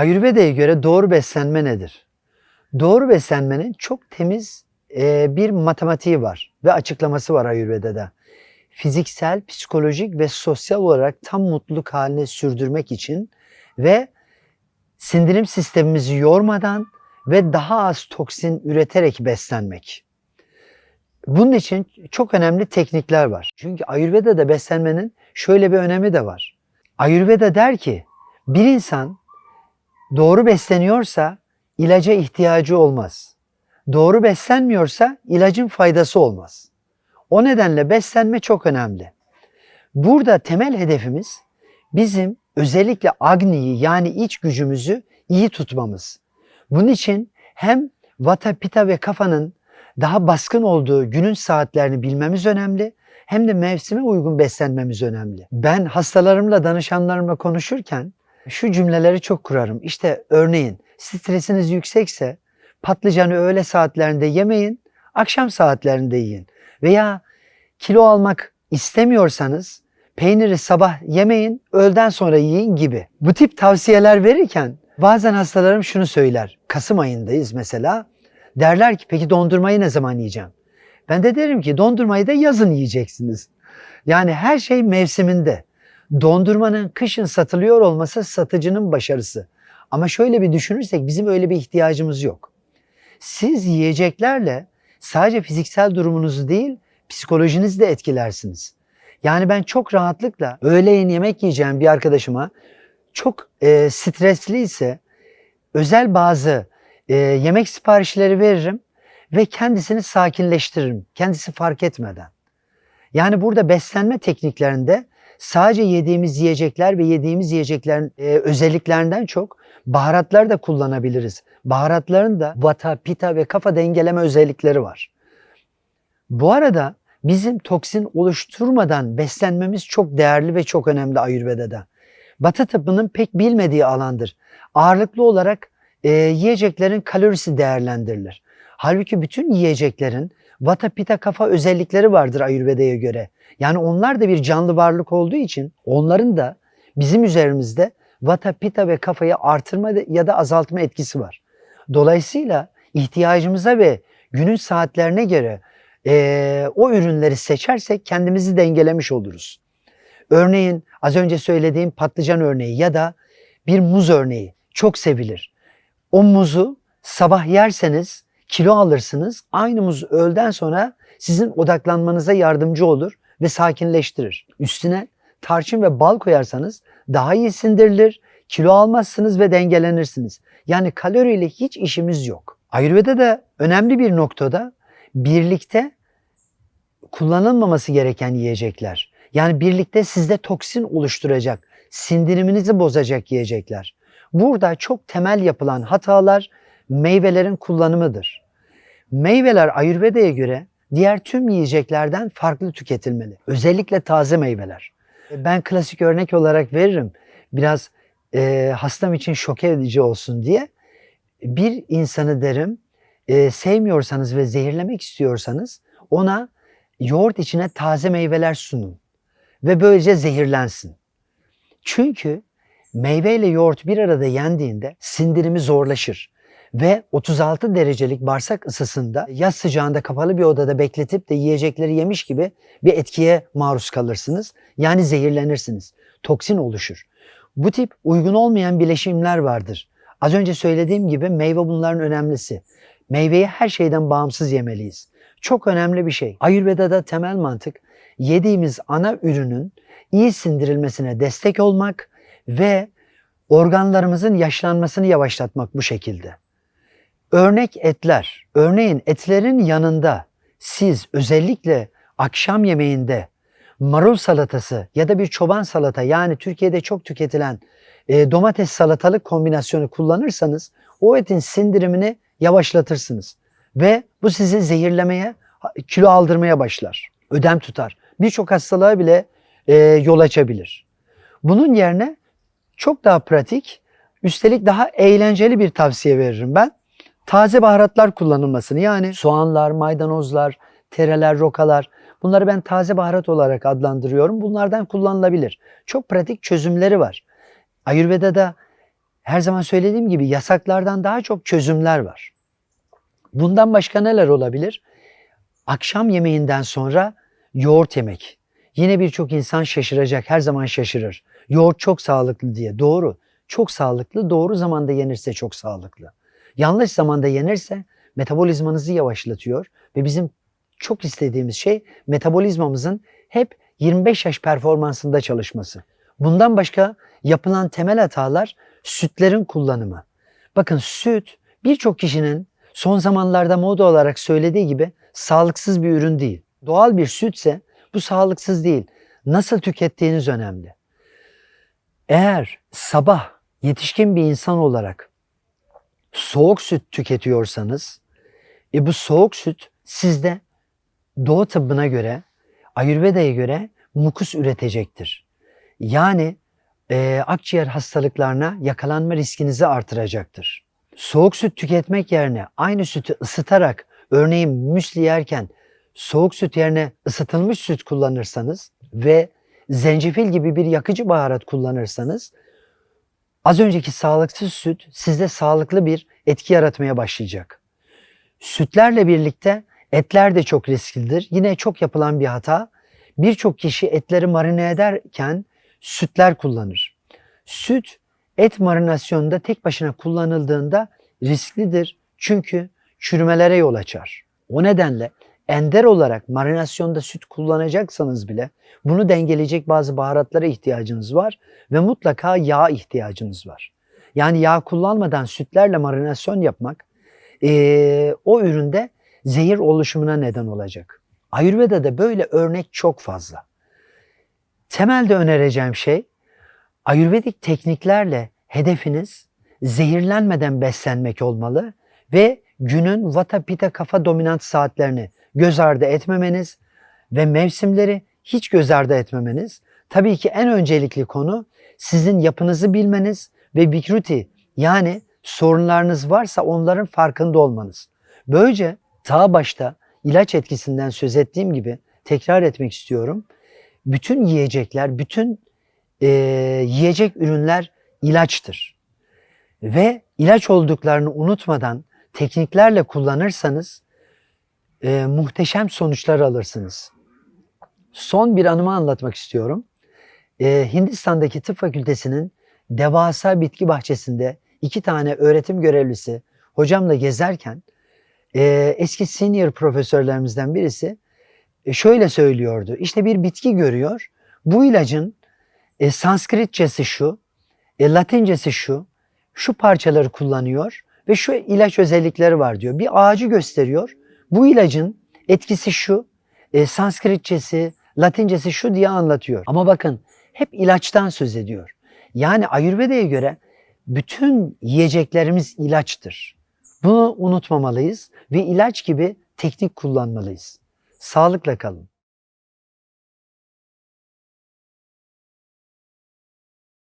Ayurveda'ya göre doğru beslenme nedir? Doğru beslenmenin çok temiz e, bir matematiği var ve açıklaması var Ayurveda'da. Fiziksel, psikolojik ve sosyal olarak tam mutluluk haline sürdürmek için ve sindirim sistemimizi yormadan ve daha az toksin üreterek beslenmek. Bunun için çok önemli teknikler var. Çünkü Ayurveda'da beslenmenin şöyle bir önemi de var. Ayurveda der ki bir insan doğru besleniyorsa ilaca ihtiyacı olmaz. Doğru beslenmiyorsa ilacın faydası olmaz. O nedenle beslenme çok önemli. Burada temel hedefimiz bizim özellikle agniyi yani iç gücümüzü iyi tutmamız. Bunun için hem vata, pita ve kafanın daha baskın olduğu günün saatlerini bilmemiz önemli hem de mevsime uygun beslenmemiz önemli. Ben hastalarımla, danışanlarımla konuşurken şu cümleleri çok kurarım. İşte örneğin stresiniz yüksekse patlıcanı öğle saatlerinde yemeyin, akşam saatlerinde yiyin. Veya kilo almak istemiyorsanız peyniri sabah yemeyin, öğleden sonra yiyin gibi. Bu tip tavsiyeler verirken bazen hastalarım şunu söyler. Kasım ayındayız mesela. Derler ki peki dondurmayı ne zaman yiyeceğim? Ben de derim ki dondurmayı da yazın yiyeceksiniz. Yani her şey mevsiminde. Dondurmanın kışın satılıyor olması satıcının başarısı. Ama şöyle bir düşünürsek bizim öyle bir ihtiyacımız yok. Siz yiyeceklerle sadece fiziksel durumunuzu değil, psikolojinizi de etkilersiniz. Yani ben çok rahatlıkla öğleyin yemek yiyeceğim bir arkadaşıma çok e, stresli ise özel bazı e, yemek siparişleri veririm ve kendisini sakinleştiririm. Kendisi fark etmeden. Yani burada beslenme tekniklerinde sadece yediğimiz yiyecekler ve yediğimiz yiyeceklerin e, özelliklerinden çok baharatlar da kullanabiliriz. Baharatların da vata, pita ve kafa dengeleme özellikleri var. Bu arada bizim toksin oluşturmadan beslenmemiz çok değerli ve çok önemli Ayurveda'da. Batı tıbbının pek bilmediği alandır. Ağırlıklı olarak e, yiyeceklerin kalorisi değerlendirilir. Halbuki bütün yiyeceklerin vata pita kafa özellikleri vardır Ayurveda'ya göre. Yani onlar da bir canlı varlık olduğu için onların da bizim üzerimizde vata pita ve kafayı artırma ya da azaltma etkisi var. Dolayısıyla ihtiyacımıza ve günün saatlerine göre e, o ürünleri seçersek kendimizi dengelemiş oluruz. Örneğin az önce söylediğim patlıcan örneği ya da bir muz örneği çok sevilir. O muzu sabah yerseniz kilo alırsınız. Aynı muz öğleden sonra sizin odaklanmanıza yardımcı olur ve sakinleştirir. Üstüne tarçın ve bal koyarsanız daha iyi sindirilir, kilo almazsınız ve dengelenirsiniz. Yani kaloriyle hiç işimiz yok. Ayurveda da önemli bir noktada birlikte kullanılmaması gereken yiyecekler. Yani birlikte sizde toksin oluşturacak, sindiriminizi bozacak yiyecekler. Burada çok temel yapılan hatalar meyvelerin kullanımıdır. Meyveler Ayurveda'ya göre diğer tüm yiyeceklerden farklı tüketilmeli. Özellikle taze meyveler. Ben klasik örnek olarak veririm. Biraz e, hastam için şok edici olsun diye. Bir insanı derim e, sevmiyorsanız ve zehirlemek istiyorsanız ona yoğurt içine taze meyveler sunun. Ve böylece zehirlensin. Çünkü meyveyle yoğurt bir arada yendiğinde sindirimi zorlaşır ve 36 derecelik bağırsak ısısında yaz sıcağında kapalı bir odada bekletip de yiyecekleri yemiş gibi bir etkiye maruz kalırsınız. Yani zehirlenirsiniz. Toksin oluşur. Bu tip uygun olmayan bileşimler vardır. Az önce söylediğim gibi meyve bunların önemlisi. Meyveyi her şeyden bağımsız yemeliyiz. Çok önemli bir şey. Ayurveda'da temel mantık yediğimiz ana ürünün iyi sindirilmesine destek olmak ve organlarımızın yaşlanmasını yavaşlatmak bu şekilde. Örnek etler. Örneğin etlerin yanında siz özellikle akşam yemeğinde marul salatası ya da bir çoban salata yani Türkiye'de çok tüketilen e, domates salatalık kombinasyonu kullanırsanız o etin sindirimini yavaşlatırsınız. Ve bu sizi zehirlemeye, kilo aldırmaya başlar. Ödem tutar. Birçok hastalığa bile e, yol açabilir. Bunun yerine çok daha pratik, üstelik daha eğlenceli bir tavsiye veririm ben. Taze baharatlar kullanılmasını yani soğanlar, maydanozlar, tereler, rokalar bunları ben taze baharat olarak adlandırıyorum. Bunlardan kullanılabilir. Çok pratik çözümleri var. Ayurveda'da her zaman söylediğim gibi yasaklardan daha çok çözümler var. Bundan başka neler olabilir? Akşam yemeğinden sonra yoğurt yemek. Yine birçok insan şaşıracak, her zaman şaşırır. Yoğurt çok sağlıklı diye. Doğru, çok sağlıklı. Doğru zamanda yenirse çok sağlıklı. Yanlış zamanda yenirse metabolizmanızı yavaşlatıyor ve bizim çok istediğimiz şey metabolizmamızın hep 25 yaş performansında çalışması. Bundan başka yapılan temel hatalar sütlerin kullanımı. Bakın süt birçok kişinin son zamanlarda moda olarak söylediği gibi sağlıksız bir ürün değil. Doğal bir sütse bu sağlıksız değil. Nasıl tükettiğiniz önemli. Eğer sabah yetişkin bir insan olarak soğuk süt tüketiyorsanız e bu soğuk süt sizde doğu tıbbına göre, Ayurveda'ya göre mukus üretecektir. Yani e, akciğer hastalıklarına yakalanma riskinizi artıracaktır. Soğuk süt tüketmek yerine aynı sütü ısıtarak örneğin müsli yerken soğuk süt yerine ısıtılmış süt kullanırsanız ve zencefil gibi bir yakıcı baharat kullanırsanız az önceki sağlıksız süt sizde sağlıklı bir etki yaratmaya başlayacak. Sütlerle birlikte etler de çok risklidir. Yine çok yapılan bir hata. Birçok kişi etleri marine ederken sütler kullanır. Süt et marinasyonunda tek başına kullanıldığında risklidir. Çünkü çürümelere yol açar. O nedenle ender olarak marinasyonda süt kullanacaksanız bile bunu dengeleyecek bazı baharatlara ihtiyacınız var ve mutlaka yağ ihtiyacınız var. Yani yağ kullanmadan sütlerle marinasyon yapmak eee, o üründe zehir oluşumuna neden olacak. Ayurveda'da böyle örnek çok fazla. Temelde önereceğim şey Ayurvedik tekniklerle hedefiniz zehirlenmeden beslenmek olmalı ve günün vata pita kafa dominant saatlerini göz ardı etmemeniz ve mevsimleri hiç göz ardı etmemeniz. Tabii ki en öncelikli konu sizin yapınızı bilmeniz ve vikruti yani sorunlarınız varsa onların farkında olmanız. Böylece ta başta ilaç etkisinden söz ettiğim gibi tekrar etmek istiyorum. Bütün yiyecekler, bütün e, yiyecek ürünler ilaçtır. Ve ilaç olduklarını unutmadan tekniklerle kullanırsanız e, muhteşem sonuçlar alırsınız. Son bir anımı anlatmak istiyorum. E, Hindistan'daki tıp fakültesinin devasa bitki bahçesinde iki tane öğretim görevlisi hocamla gezerken e, eski senior profesörlerimizden birisi e, şöyle söylüyordu. İşte bir bitki görüyor. Bu ilacın e, Sanskritçesi şu, e, Latincesi şu, şu parçaları kullanıyor ve şu ilaç özellikleri var diyor. Bir ağacı gösteriyor. Bu ilacın etkisi şu, e, Sanskritçesi, Latincesi şu diye anlatıyor. Ama bakın hep ilaçtan söz ediyor. Yani Ayurveda'ya göre bütün yiyeceklerimiz ilaçtır. Bunu unutmamalıyız ve ilaç gibi teknik kullanmalıyız. Sağlıkla kalın.